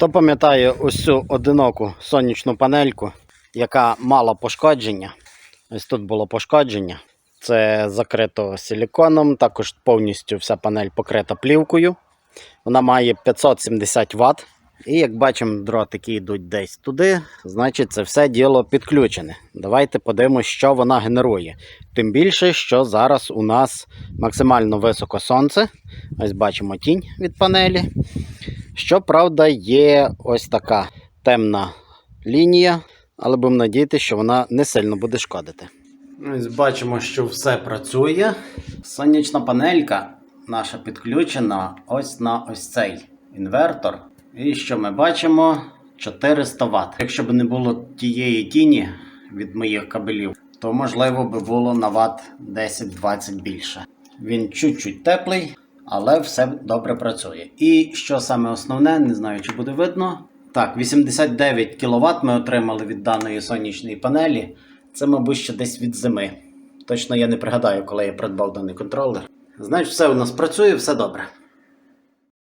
Хто пам'ятає ось цю одиноку сонячну панельку, яка мала пошкодження? Ось тут було пошкодження. Це закрито силіконом, також повністю вся панель покрита плівкою. Вона має 570 Вт. І як бачимо, дротики йдуть десь туди, значить це все діло підключене. Давайте подивимося, що вона генерує. Тим більше, що зараз у нас максимально високо сонце. Ось бачимо тінь від панелі. Щоправда, є ось така темна лінія, але будемо надіятися, що вона не сильно буде шкодити. Ось бачимо, що все працює. Сонячна панелька наша підключена ось на ось цей інвертор. І що ми бачимо? 400 Вт. Якщо б не було тієї тіні від моїх кабелів, то можливо би було на Вт 10-20 більше. Він чуть-чуть теплий, але все добре працює. І що саме основне, не знаю, чи буде видно. Так, 89 кВт ми отримали від даної сонячної панелі. Це, мабуть, ще десь від зими. Точно я не пригадаю, коли я придбав даний контролер. Значить, все у нас працює, все добре.